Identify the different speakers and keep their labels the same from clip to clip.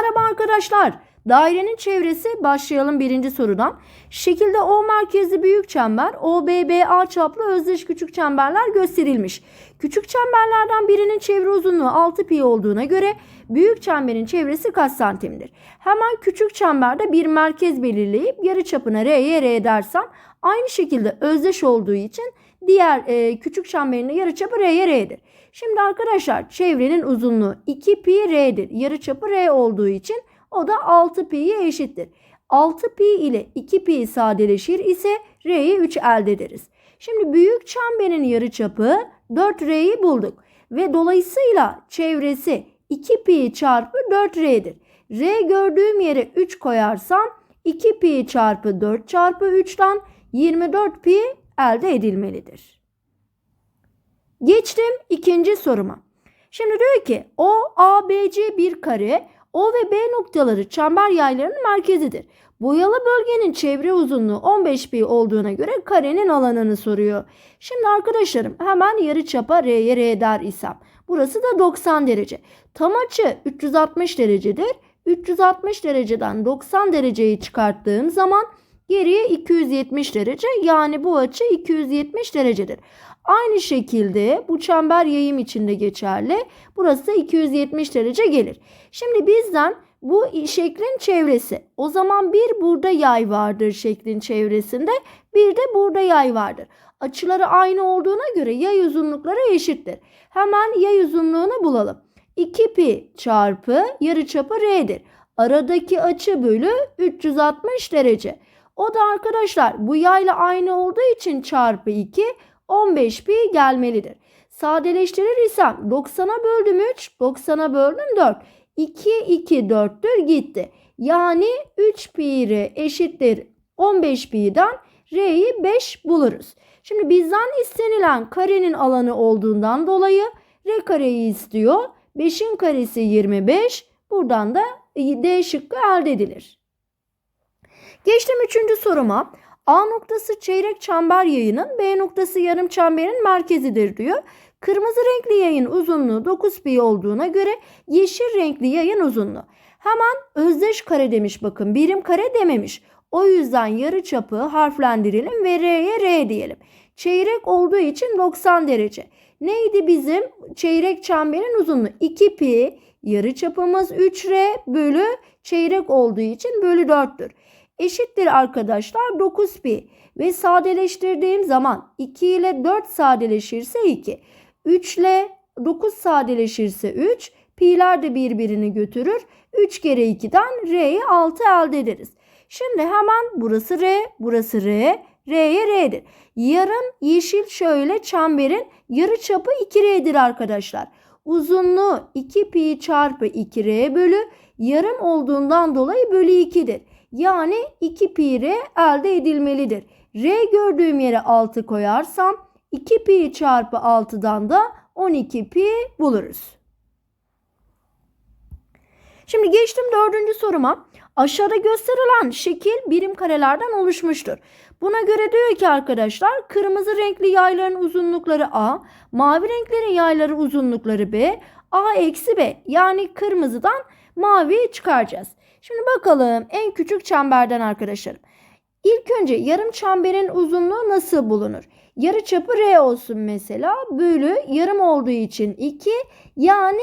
Speaker 1: Merhaba arkadaşlar. Dairenin çevresi başlayalım birinci sorudan. Şekilde O merkezli büyük çember, OBBA çaplı özdeş küçük çemberler gösterilmiş. Küçük çemberlerden birinin çevre uzunluğu 6 pi olduğuna göre büyük çemberin çevresi kaç santimdir? Hemen küçük çemberde bir merkez belirleyip yarıçapına R'ye R dersem aynı şekilde özdeş olduğu için diğer e, küçük çemberin de yarıçapı R'ye R'dir. Şimdi arkadaşlar çevrenin uzunluğu 2 pi R'dir. Yarıçapı R olduğu için o da 6 pi'ye eşittir. 6 pi ile 2 pi sadeleşir ise R'yi 3 elde ederiz. Şimdi büyük çemberin yarıçapı 4R'yi bulduk. Ve dolayısıyla çevresi 2 pi çarpı 4R'dir. R gördüğüm yere 3 koyarsam 2 pi çarpı 4 çarpı 3'ten 24 pi elde edilmelidir. Geçtim ikinci soruma. Şimdi diyor ki O, A, B, C bir kare, O ve B noktaları çember yaylarının merkezidir. Boyalı bölgenin çevre uzunluğu 15 pi olduğuna göre karenin alanını soruyor. Şimdi arkadaşlarım hemen yarı çapa R'ye R der isem. Burası da 90 derece. Tam açı 360 derecedir. 360 dereceden 90 dereceyi çıkarttığım zaman geriye 270 derece yani bu açı 270 derecedir. Aynı şekilde bu çember yayım içinde geçerli. Burası da 270 derece gelir. Şimdi bizden bu şeklin çevresi. O zaman bir burada yay vardır şeklin çevresinde. Bir de burada yay vardır. Açıları aynı olduğuna göre yay uzunlukları eşittir. Hemen yay uzunluğunu bulalım. 2 pi çarpı yarıçapı r'dir. Aradaki açı bölü 360 derece. O da arkadaşlar bu yayla aynı olduğu için çarpı 2 15 pi gelmelidir. Sadeleştirirsem 90'a böldüm 3, 90'a böldüm 4. 2, 2, 4'tür gitti. Yani 3 pi eşittir 15 pi'den r'yi 5 buluruz. Şimdi bizden istenilen karenin alanı olduğundan dolayı r kareyi istiyor. 5'in karesi 25. Buradan da D şıkkı elde edilir. Geçtim üçüncü soruma. A noktası çeyrek çember yayının, B noktası yarım çemberin merkezidir diyor. Kırmızı renkli yayın uzunluğu 9 pi olduğuna göre yeşil renkli yayın uzunluğu. Hemen özdeş kare demiş bakın birim kare dememiş. O yüzden yarı çapı harflendirelim ve R'ye R diyelim. Çeyrek olduğu için 90 derece. Neydi bizim çeyrek çemberin uzunluğu? 2 pi yarı çapımız 3R bölü çeyrek olduğu için bölü 4'tür eşittir arkadaşlar 9 pi ve sadeleştirdiğim zaman 2 ile 4 sadeleşirse 2. 3 ile 9 sadeleşirse 3. Pi'ler de birbirini götürür. 3 kere 2'den R'yi 6 elde ederiz. Şimdi hemen burası R, burası R, R'ye R'dir. Yarım yeşil şöyle çemberin yarı çapı 2R'dir arkadaşlar. Uzunluğu 2 pi çarpı 2R bölü yarım olduğundan dolayı bölü 2'dir. Yani 2 pi r elde edilmelidir. R gördüğüm yere 6 koyarsam 2 pi çarpı 6'dan da 12 pi buluruz. Şimdi geçtim dördüncü soruma. Aşağıda gösterilen şekil birim karelerden oluşmuştur. Buna göre diyor ki arkadaşlar kırmızı renkli yayların uzunlukları A, mavi renklerin yayları uzunlukları B, A eksi B yani kırmızıdan mavi çıkaracağız. Şimdi bakalım en küçük çemberden arkadaşlarım. İlk önce yarım çemberin uzunluğu nasıl bulunur? Yarı çapı R olsun mesela. Bölü yarım olduğu için 2 yani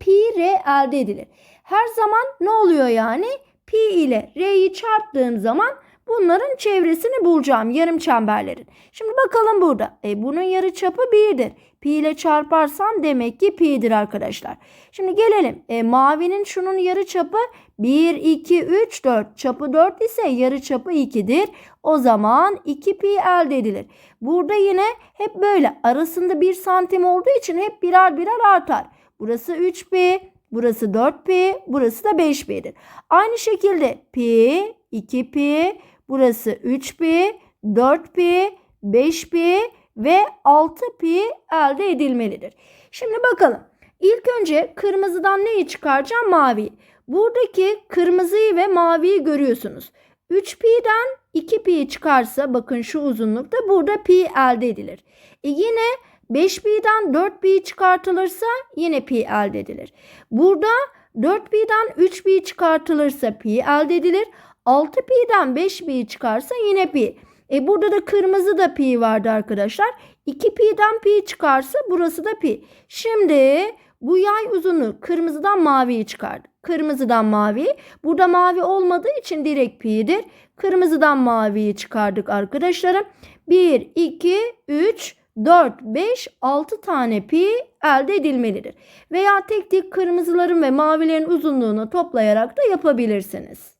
Speaker 1: pi R elde edilir. Her zaman ne oluyor yani? Pi ile R'yi çarptığım zaman bunların çevresini bulacağım yarım çemberlerin. Şimdi bakalım burada. E, bunun yarı çapı 1'dir. Pi ile çarparsam demek ki pi'dir arkadaşlar. Şimdi gelelim. E, mavinin şunun yarı çapı 1, 2, 3, 4. Çapı 4 ise yarı çapı 2'dir. O zaman 2 pi elde edilir. Burada yine hep böyle arasında 1 santim olduğu için hep birer birer artar. Burası 3 pi, burası 4 pi, burası da 5 pi'dir. Aynı şekilde pi, 2 pi, burası 3 pi, 4 pi, 5 pi ve 6 pi elde edilmelidir. Şimdi bakalım. İlk önce kırmızıdan neyi çıkaracağım? Mavi. Buradaki kırmızıyı ve maviyi görüyorsunuz. 3 pi'den 2 pi çıkarsa bakın şu uzunlukta burada pi elde edilir. E yine 5 pi'den 4 pi çıkartılırsa yine pi elde edilir. Burada 4pi'den 3pi çıkartılırsa pi elde edilir. 6pi'den 5pi çıkarsa yine pi. E burada da kırmızı da pi vardı arkadaşlar. 2pi'den pi çıkarsa burası da pi. Şimdi bu yay uzunluğu kırmızıdan maviyi çıkardı. Kırmızıdan mavi. Burada mavi olmadığı için direkt pi'dir. Kırmızıdan maviyi çıkardık arkadaşlarım. 1, 2, 3, 4, 5, 6 tane pi elde edilmelidir. Veya tek tek kırmızıların ve mavilerin uzunluğunu toplayarak da yapabilirsiniz.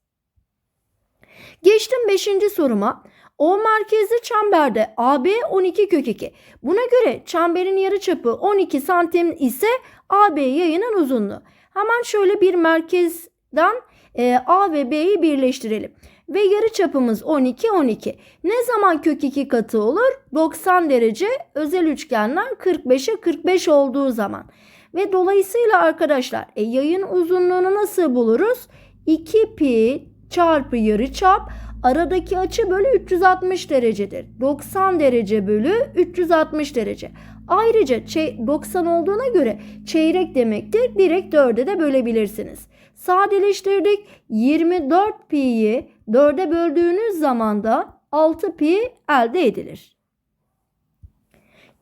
Speaker 1: Geçtim 5. soruma. O merkezli çemberde AB 12 kök 2. Buna göre çemberin yarıçapı 12 santim ise AB yayının uzunluğu. Hemen şöyle bir merkezden e, A ve B'yi birleştirelim. Ve yarıçapımız 12 12. Ne zaman kök 2 katı olur? 90 derece özel üçgenden 45'e 45 olduğu zaman. Ve dolayısıyla arkadaşlar e, yayın uzunluğunu nasıl buluruz? 2 pi çarpı yarıçap aradaki açı bölü 360 derecedir. 90 derece bölü 360 derece. Ayrıca 90 olduğuna göre çeyrek demektir. Direkt 4'e de bölebilirsiniz. Sadeleştirdik. 24 pi'yi 4'e böldüğünüz zaman da 6 pi elde edilir.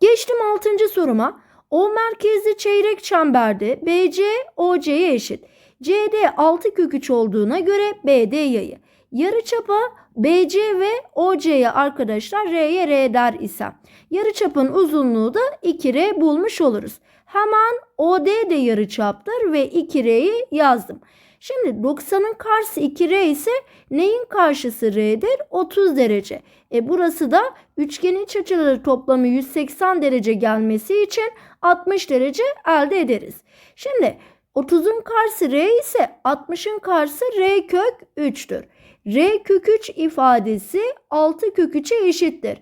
Speaker 1: Geçtim 6. soruma. O merkezli çeyrek çemberde BC OC'ye eşit. CD 6 kök 3 olduğuna göre BD yayı. Yarıçapı BC ve OC'ye arkadaşlar R'ye R der isem. Yarıçapın uzunluğu da 2R bulmuş oluruz. Hemen OD de yarıçaptır ve 2R'yi yazdım. Şimdi 90'ın karşısı 2R ise neyin karşısı R'dir? 30 derece. E burası da üçgenin iç açıları toplamı 180 derece gelmesi için 60 derece elde ederiz. Şimdi 30'un karşısı R ise 60'ın karşısı R kök 3'tür. R kök 3 ifadesi 6 kök 3'e eşittir.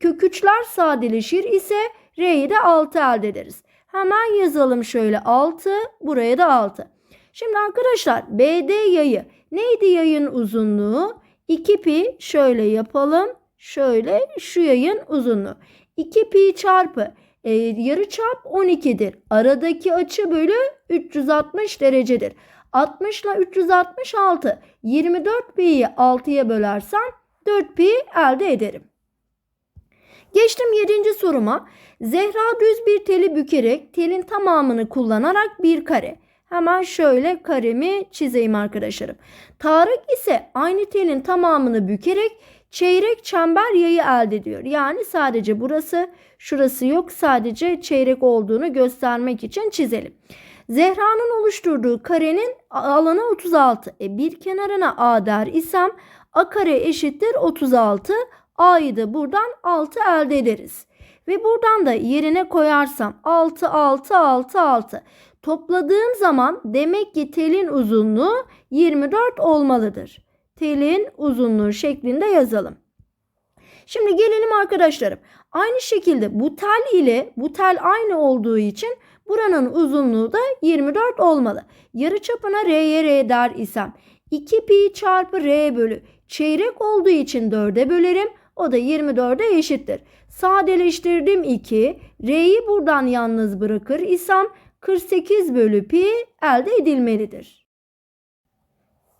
Speaker 1: Kök 3'ler sadeleşir ise R'yi de 6 elde ederiz. Hemen yazalım şöyle 6 buraya da 6. Şimdi arkadaşlar BD yayı neydi yayın uzunluğu? 2 pi şöyle yapalım. Şöyle şu yayın uzunluğu. 2 pi çarpı e, yarıçap 12'dir. Aradaki açı bölü 360 derecedir. 60 ile 366. 24 pi'yi 6'ya bölersem 4 pi elde ederim. Geçtim 7. soruma. Zehra düz bir teli bükerek telin tamamını kullanarak bir kare. Hemen şöyle karemi çizeyim arkadaşlarım. Tarık ise aynı telin tamamını bükerek çeyrek çember yayı elde ediyor. Yani sadece burası, şurası yok. Sadece çeyrek olduğunu göstermek için çizelim. Zehra'nın oluşturduğu karenin alanı 36. E bir kenarına A der isem A kare eşittir 36. A'yı da buradan 6 elde ederiz. Ve buradan da yerine koyarsam 6 6 6 6. Topladığım zaman demek ki telin uzunluğu 24 olmalıdır. Telin uzunluğu şeklinde yazalım. Şimdi gelelim arkadaşlarım. Aynı şekilde bu tel ile bu tel aynı olduğu için buranın uzunluğu da 24 olmalı. Yarı çapına R'ye R der isem 2 pi çarpı R bölü çeyrek olduğu için 4'e bölerim. O da 24'e eşittir. Sadeleştirdim 2. R'yi buradan yalnız bırakır isem 48 bölü pi elde edilmelidir.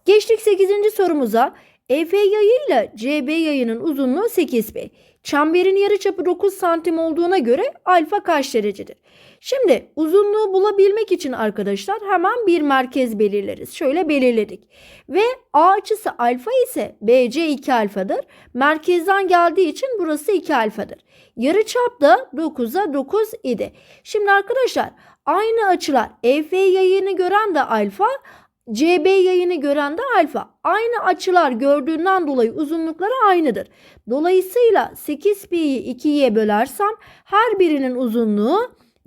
Speaker 1: Geçtik 8. sorumuza. EF yayıyla CB yayının uzunluğu 8 pi. Çemberin yarıçapı 9 santim olduğuna göre alfa kaç derecedir? Şimdi uzunluğu bulabilmek için arkadaşlar hemen bir merkez belirleriz. Şöyle belirledik. Ve A açısı alfa ise BC 2 alfadır. Merkezden geldiği için burası 2 alfadır. Yarıçap da 9'a 9 idi. Şimdi arkadaşlar aynı açılar EF yayını gören de alfa, CB yayını gören de alfa. Aynı açılar gördüğünden dolayı uzunlukları aynıdır. Dolayısıyla 8 pi'yi 2'ye bölersem her birinin uzunluğu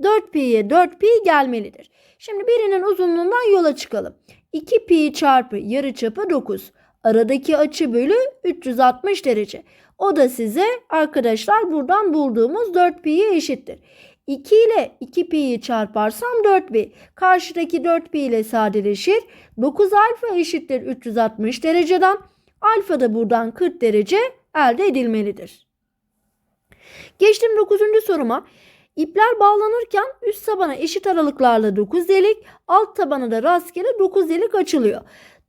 Speaker 1: 4 pi'ye 4 pi gelmelidir. Şimdi birinin uzunluğundan yola çıkalım. 2 pi çarpı yarıçapı 9. Aradaki açı bölü 360 derece. O da size arkadaşlar buradan bulduğumuz 4 pi'ye eşittir. 2 ile 2 pi'yi çarparsam 4 pi. Karşıdaki 4 pi ile sadeleşir. 9 alfa eşittir 360 dereceden. Alfa da buradan 40 derece elde edilmelidir. Geçtim 9. soruma. İpler bağlanırken üst tabana eşit aralıklarla 9 delik, alt tabana da rastgele 9 delik açılıyor.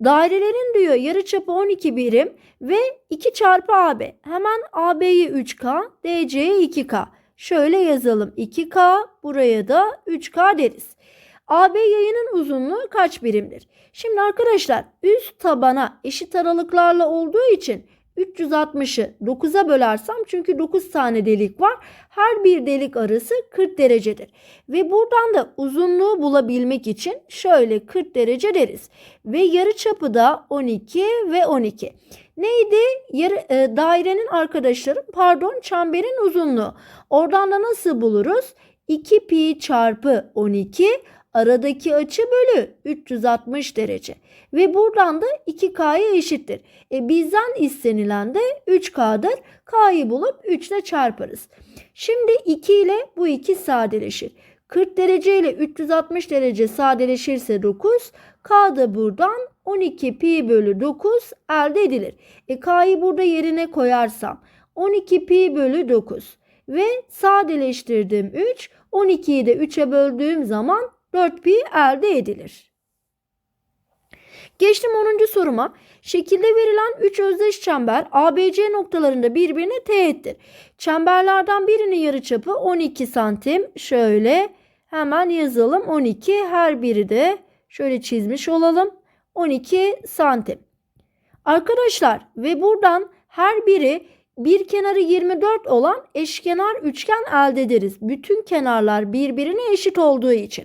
Speaker 1: Dairelerin diyor yarıçapı 12 birim ve 2 çarpı AB. Hemen AB'ye 3K, DC'ye 2K. Şöyle yazalım 2K, buraya da 3K deriz. AB yayının uzunluğu kaç birimdir? Şimdi arkadaşlar üst tabana eşit aralıklarla olduğu için 360'ı 9'a bölersem çünkü 9 tane delik var. Her bir delik arası 40 derecedir. Ve buradan da uzunluğu bulabilmek için şöyle 40 derece deriz. Ve yarı çapı da 12 ve 12. Neydi? Yarı, e, dairenin arkadaşlarım pardon çemberin uzunluğu. Oradan da nasıl buluruz? 2 pi çarpı 12 aradaki açı bölü 360 derece. Ve buradan da 2K'ya eşittir. E bizden istenilen de 3K'dır. K'yı bulup 3 ile çarparız. Şimdi 2 ile bu 2 sadeleşir. 40 derece ile 360 derece sadeleşirse 9. K da buradan 12 pi bölü 9 elde edilir. E K'yı burada yerine koyarsam 12 pi bölü 9 ve sadeleştirdim 3. 12'yi de 3'e böldüğüm zaman 4 pi elde edilir. Geçtim 10. soruma. Şekilde verilen 3 özdeş çember ABC noktalarında birbirine teğettir. Çemberlerden birinin yarıçapı 12 santim. Şöyle hemen yazalım 12 her biri de şöyle çizmiş olalım. 12 santim. Arkadaşlar ve buradan her biri bir kenarı 24 olan eşkenar üçgen elde ederiz. Bütün kenarlar birbirine eşit olduğu için.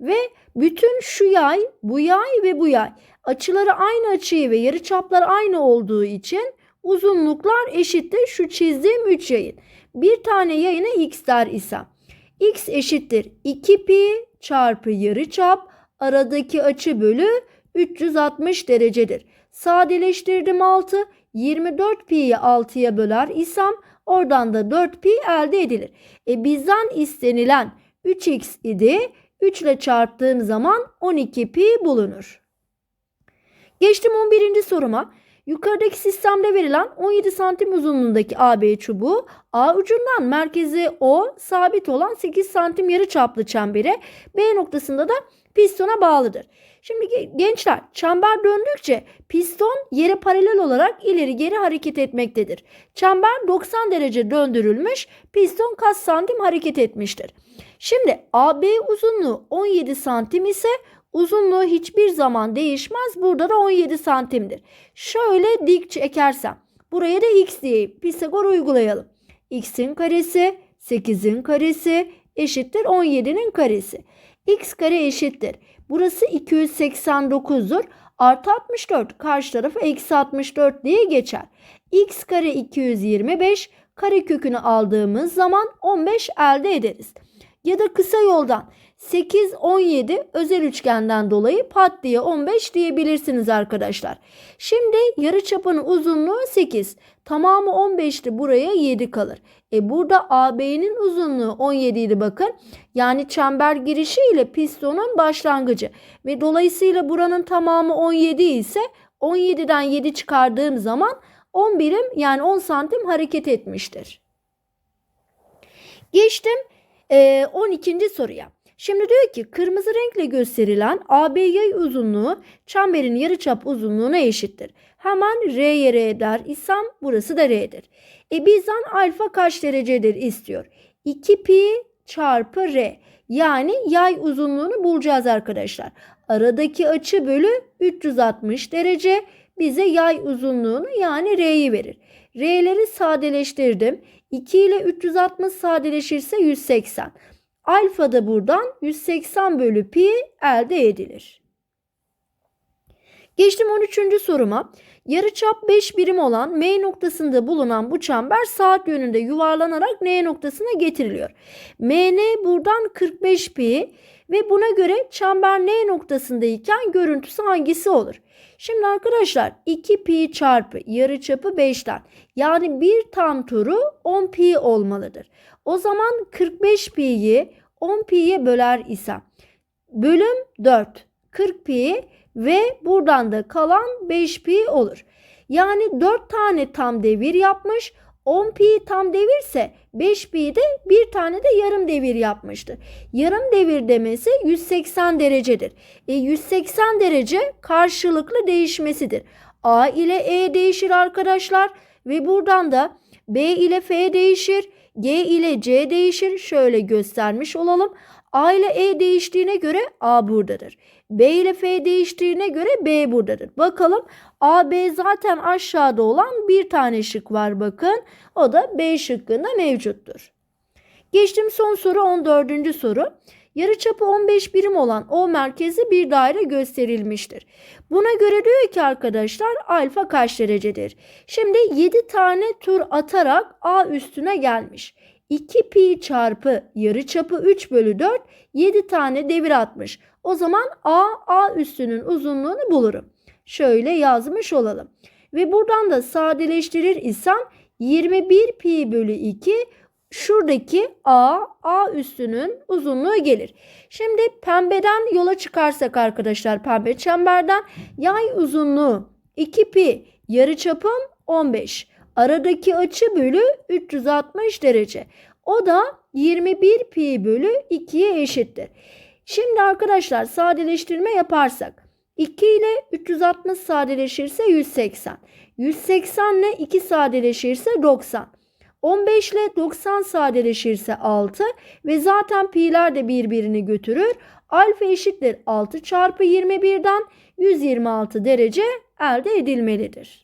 Speaker 1: Ve bütün şu yay, bu yay ve bu yay açıları aynı açıyı ve yarıçaplar aynı olduğu için uzunluklar eşittir şu çizdiğim 3 yayın. Bir tane yayına x der isem x eşittir 2 pi çarpı yarıçap aradaki açı bölü 360 derecedir. Sadeleştirdim 6. 24 pi'yi 6'ya böler isem oradan da 4 pi elde edilir. E bizden istenilen 3x idi. 3 ile çarptığım zaman 12 pi bulunur. Geçtim 11. soruma. Yukarıdaki sistemde verilen 17 santim uzunluğundaki AB çubuğu A ucundan merkezi O sabit olan 8 santim yarı çaplı çembere B noktasında da pistona bağlıdır. Şimdi gençler çember döndükçe piston yere paralel olarak ileri geri hareket etmektedir. Çember 90 derece döndürülmüş piston kaç santim hareket etmiştir. Şimdi AB uzunluğu 17 santim ise uzunluğu hiçbir zaman değişmez. Burada da 17 santimdir. Şöyle dik çekersem buraya da x diyeyim. Pisagor uygulayalım. x'in karesi 8'in karesi eşittir 17'nin karesi. x kare eşittir. Burası 289'dur. Artı 64 karşı tarafa eksi 64 diye geçer. x kare 225 kare kökünü aldığımız zaman 15 elde ederiz. Ya da kısa yoldan 8, 17 özel üçgenden dolayı pat diye 15 diyebilirsiniz arkadaşlar. Şimdi yarıçapının uzunluğu 8. Tamamı 15'ti buraya 7 kalır. E burada AB'nin uzunluğu 17 idi bakın. Yani çember girişi ile pistonun başlangıcı. Ve dolayısıyla buranın tamamı 17 ise 17'den 7 çıkardığım zaman 10 birim yani 10 santim hareket etmiştir. Geçtim 12. soruya. Şimdi diyor ki kırmızı renkle gösterilen AB yay uzunluğu çemberin yarıçap uzunluğuna eşittir. Hemen R'ye R der isem burası da R'dir. E bizden alfa kaç derecedir istiyor. 2 pi çarpı R. Yani yay uzunluğunu bulacağız arkadaşlar. Aradaki açı bölü 360 derece bize yay uzunluğunu yani R'yi verir. R'leri sadeleştirdim. 2 ile 360 sadeleşirse 180. Alfa da buradan 180 bölü pi elde edilir. Geçtim 13. soruma. Yarıçap 5 birim olan M noktasında bulunan bu çember saat yönünde yuvarlanarak N noktasına getiriliyor. MN buradan 45 pi ve buna göre çember N noktasındayken görüntüsü hangisi olur? Şimdi arkadaşlar 2 pi çarpı yarıçapı 5'ten yani bir tam turu 10 pi olmalıdır. O zaman 45 pi'yi 10 pi'ye böler isem bölüm 4 40 pi ve buradan da kalan 5 pi olur. Yani 4 tane tam devir yapmış 10 pi tam devirse 5 pi de bir tane de yarım devir yapmıştır. Yarım devir demesi 180 derecedir. E 180 derece karşılıklı değişmesidir. A ile E değişir arkadaşlar ve buradan da B ile F değişir. G ile C değişir. Şöyle göstermiş olalım. A ile E değiştiğine göre A buradadır. B ile F değiştiğine göre B buradadır. Bakalım A, B zaten aşağıda olan bir tane şık var bakın. O da B şıkkında mevcuttur. Geçtim son soru 14. soru. Yarıçapı 15 birim olan O merkezi bir daire gösterilmiştir. Buna göre diyor ki arkadaşlar alfa kaç derecedir? Şimdi 7 tane tur atarak A üstüne gelmiş. 2 pi çarpı yarıçapı 3 bölü 4 7 tane devir atmış. O zaman A, A üstünün uzunluğunu bulurum. Şöyle yazmış olalım. Ve buradan da sadeleştirir isem 21 pi bölü 2 şuradaki A, A üstünün uzunluğu gelir. Şimdi pembeden yola çıkarsak arkadaşlar pembe çemberden yay uzunluğu 2 pi yarıçapım 15. Aradaki açı bölü 360 derece. O da 21 pi bölü 2'ye eşittir. Şimdi arkadaşlar sadeleştirme yaparsak 2 ile 360 sadeleşirse 180. 180 ile 2 sadeleşirse 90. 15 ile 90 sadeleşirse 6 ve zaten pi'ler de birbirini götürür. Alfa eşittir 6 çarpı 21'den 126 derece elde edilmelidir.